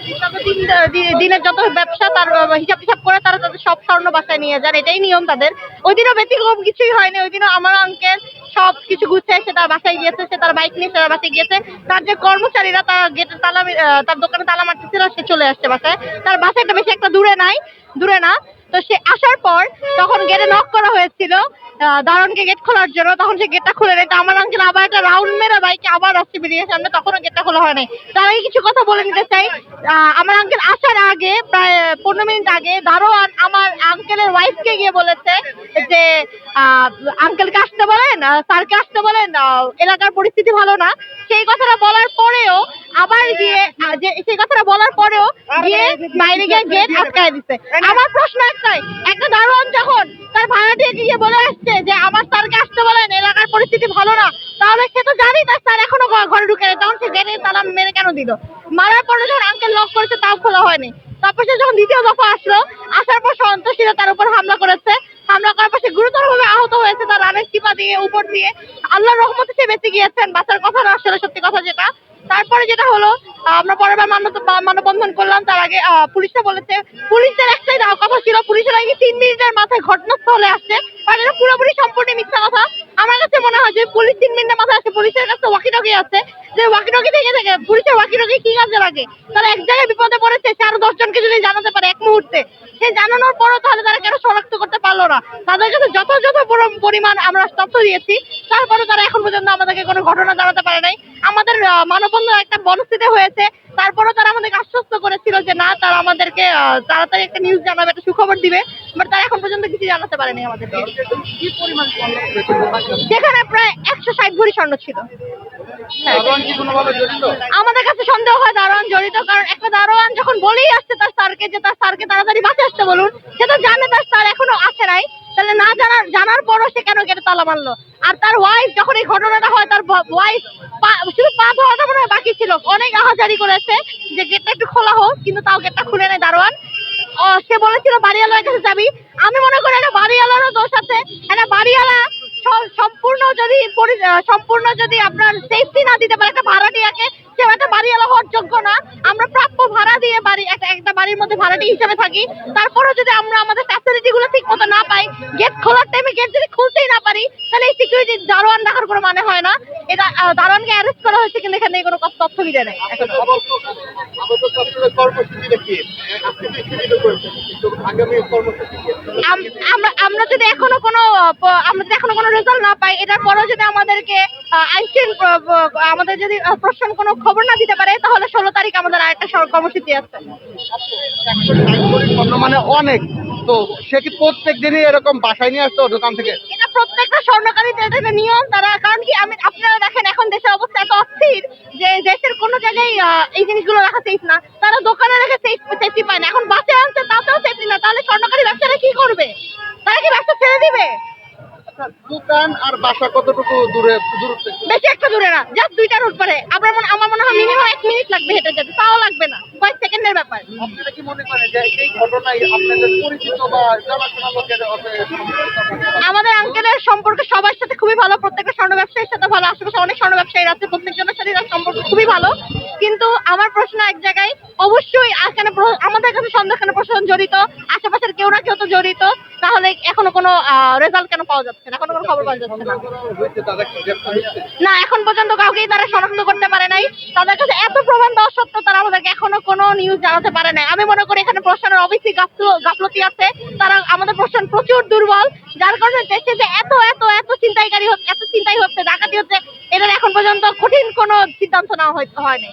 দিন- দিনের যত ব্যবসা, তার হিসাব টিসাব করে তারা তাদের সব স্বর্ণ বাসায় নিয়ে যান এটাই নিয়ম তাদের। ওই দিনও ব্যতিক্রম কিছুই হয়নি। ওই দিনও আমার আঙ্কেল সব কিছু গুছিয়ে সে তার বাসায় গিয়েছে, সে তার বাইক নিয়ে সে তার বাসায় গিয়েছে। তার যে কর্মচারীরা তার গেটের তালা তার দোকানে তালা মারতেছিল, সে চলে আসছে বাসায়। তার বাসাটা বেশি একটা দূরে নাই, দূরে না। তো সে আসার পর তখন গেটে নক করা হয়েছিল। দারোয়ানকে গেট খোলার জন্য। তখন সে গেটটা খুলে নেয় তো আমার আঙ্কেল আবার একটা রাউন্ড মেরে বাইকে আবার আসছে বেরিয়ে সামনে তখনও গেটটা খোলা হয় নাই। তার আগে কিছু কথা বলে নিতে চাই। আমার আঙ্কেল আসার আগে, প্রায় পনেরো মিনিট আগে দারোয়ান আঙ্কেলের ওয়াইফকে গিয়ে বলেছে যে আঙ্কেলকে আসতে বলেন স্যারকে আসতে বলেন এলাকার পরিস্থিতি ভালো না। সেই কথাটা বলার পরেও আবার গিয়ে সেই কথাটা বলার পরেও গিয়ে বাইরে গিয়ে গেট আটকায় দিচ্ছে আমার প্রশ্ন একটাই, একটা দারোয়ান যখন তার ভাড়াটিয়ে গিয়ে বলে আসছে যে, আমার স্যারকে আসতে বলেন, এলাকার পরিস্থিতি ভালো না, তাহলে সে তো জানি তার স্যার এখনও ঘরে ঢুকে তখন সে গেটে তালা মেরে কেন দিল? মারার পরে যখন আঙ্কেল লক করেছে, তাও খোলা হয়নি। তারপর সে যখন দ্বিতীয় দফা আসলো, আসার পর সন্ত্রাসীরা তার উপর হামলা করেছে। হামলা করার সে গুরুতরভাবে আহত হয়েছে তার রানের চিপা দিয়ে উপর দিয়ে। আল্লাহর রহমতে সে বেঁচে গিয়েছেন। বাঁচার কথা না আসলে সত্যি কথা যেটা। তারপরে যেটা হলো আমরা পরের বার মানব মানববন্ধন করলাম। তার আগে আহ, পুলিশরা বলেছে পুলিশের একটাই কথা ছিল পুলিশের আগে তিন মিনিটের মাথায় ঘটনাস্থলে আসছে। আর এটা পুরোপুরি সম্পূর্ণ মিথ্যা কথা। আমার কাছে মনে হয় যে পুলিশ তিন মিনিটের মাথায় আসছে পুলিশের কাছে ওয়াকিটকি আছে। যে ওয়াকিটকি থেকে থেকে পুলিশের ওয়াকিটকি কি কাজে লাগে? তারা এক জায়গায় বিপদে পড়েছে সে আরও দশজনকে যদি জানাতে পারে এক মুহূর্তে। সে জানানোর পরও তাহলে তারা কেন শনাক্ত করতে পারল না? তাদের কাছে যথাযথ পরিমাণ আমরা তথ্য দিয়েছি তারপরে তারা এখন পর্যন্ত আমাদেরকে কোনো ঘটনা জানাতে পারে নাই। আমাদের আহ, মানববন্ধন একটা বনস্থিতি হয়েছে তারপরেও তারা আমাদেরকে আশ্বস্ত করেছিল যে না তারা আমাদেরকে তাড়াতাড়ি একটা নিউজ জানাবে একটা সুখবর দিবে বাট তারা এখন পর্যন্ত কিছু জানাতে পারেনি আমাদেরকে? সেখানে প্রায় একশো ষাট ভরি স্বর্ণ ছিল। হ্যাঁ। আমাদের কাছে সন্দেহ হয় দারোয়ান জড়িত কারণ একটা দারোয়ান যখন বলেই আসছে তার স্যারকে যে তার স্যারকে তাড়াতাড়ি বাঁচে আসতে বলুন সে তো জানে তার স্যার এখনও আসে নাই তাহলে না জানার জানার পরও সে কেন গেটে তালা মারলো? আর তার ওয়াইফ যখন এই ঘটনাটা হয় তার ওয়াইফ শুধু পা ধোয়াটা মনে হয় বাকি ছিল অনেক আহাজারি করেছে যে গেটটা একটু খোলা হোক কিন্তু তাও গেটটা খুলে নেয় দারোয়ান। ও, সে বলেছিল বাড়িওয়ালার কাছে যাবি? আমি মনে করি এটা বাড়িওয়ালারও দোষ আছে। এটা বাড়িওয়ালা সম্পূর্ণ যদি সম্পূর্ণ যদি আপনার সেফটি না দিতে পারে একটা ভাড়াটিয়াকে সে একটা বাড়িওয়ালা হওয়ার যোগ্য না। আমরা প্রাপ্য ভাড়া দিয়ে বাড়ি একটা একটা বাড়ির মধ্যে ভাড়াটি হিসেবে থাকি। তারপরেও যদি আমরা আমাদের ফ্যাসিলিটি গুলো ঠিক মতো না পাই গেট খোলার টাইমে গেট যদি খুলতেই না পারি তাহলে এই সিকিউরিটি দারোয়ান রাখার কোনো মানে হয় না। এটা দারোয়ানকে অ্যারেস্ট করা হয়েছে কিন্তু এখানে কোনো তথ্য মিলে নেই। এখনও আমরা আমরা যদি এখনও কোনো আমরা যদি এখনও কোনো রেজাল্ট না পাই এটার পরেও যদি আমাদেরকে প- আমাদের যদি আহ, প্রশাসন কোনো খবর না দিতে পারে তাহলে ষোলো তারিখ আমাদের আরেকটা সর- কর্মসূচি আছে। মানে অনেক তো সে কি প্রত্যেক দিনই এরকম বাসায় নিয়ে আসতো দোকান থেকে? এটা প্রত্যেকটা স্বর্ণকারীদের এটা নিয়ম তারা কারণ কি আমি আপনারা দেখেন এখন দেশের অবস্থা এত অস্থির যে দেশের কোনো জায়গায় এই জিনিসগুলো রাখা সেফ না। তারা দোকানে রেখে সেফটি পায় না। এখন বাসে আনছে তাতেও সেফটি না। তাহলে স্বর্ণকারী ব্যবসাটা কি করবে? তারা কি ব্যবসা ছেড়ে দিবে? দোকান আর বাসা কতটুকু দূরে দূরত্বে? বেশি একটা দূরে না জাস্ট দুইটা রুট পরে। মনে আমার মনে হয় মিনিমাম এক মিনিট লাগবে হেঁটে যেতে তাও লাগবে না কয়েক সেকেন্ডের ব্যাপার। আপনারা কি মনে করেন যে এই ঘটনায় আপনাদের পরিচিত বা জানাশোনা লোকের আমাদের আঙ্কেলের সম্পর্ক সবার সাথে খুবই ভালো প্রত্যেকটা স্বর্ণ ব্যবসায়ীর সাথে ভালো আশেপাশে অনেক স্বর্ণ ব্যবসায়ী আছে প্রত্যেকজনের সাথে তার সম্পর্ক খুবই ভালো। আমার প্রশ্ন এক জায়গায়, অবশ্যই এখানে আমাদের কাছে সন্দেহ কেন প্রশাসন জড়িত? আশেপাশের কেউ না, কেউ তো জড়িত। তাহলে এখনও কোনো রেজাল্ট কেন পাওয়া যাচ্ছে না? এখনও কোনো খবর পাওয়া যাচ্ছে না। না, এখন পর্যন্ত কাউকেই তারা শনাক্ত করতে পারে নাই। তাদের কাছে এত প্রমাণ দেওয়া সত্ত্বেও তারা আমাদেরকে এখনও কোনো নিউজ জানাতে পারে নাই। আমি মনে করি এখানে প্রশাসনের অবশ্যই গাফলতি আছে। তারা আমাদের প্রশাসন প্রচুর দুর্বল। যার কারণে দেশে যে এত এত এত চিন্তাইকারী হচ্ছে, এত চিন্তাই হচ্ছে, ডাকাতি হচ্ছে। কঠিন কোনো সিদ্ধান্ত নেওয়া হয়- হয়নি।